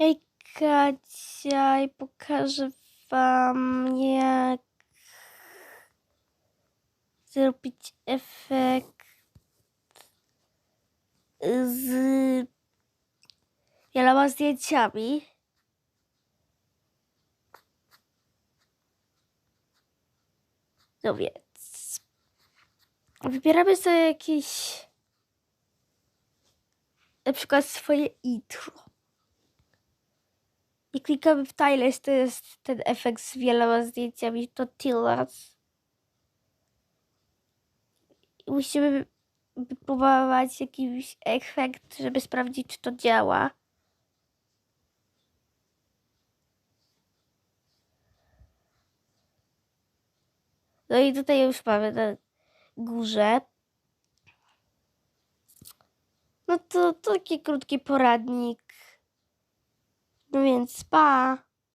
Hejka, dzisiaj pokażę wam jak zrobić efekt z wieloma zdjęciami. No więc wybieramy sobie jakieś na przykład swoje intro. I klikamy w tiles, to jest ten efekt z wieloma zdjęciami, to. I musimy wypróbować jakiś efekt, żeby sprawdzić, czy to działa. No i tutaj już mamy na górze. No to, to taki krótki poradnik. No więc pa.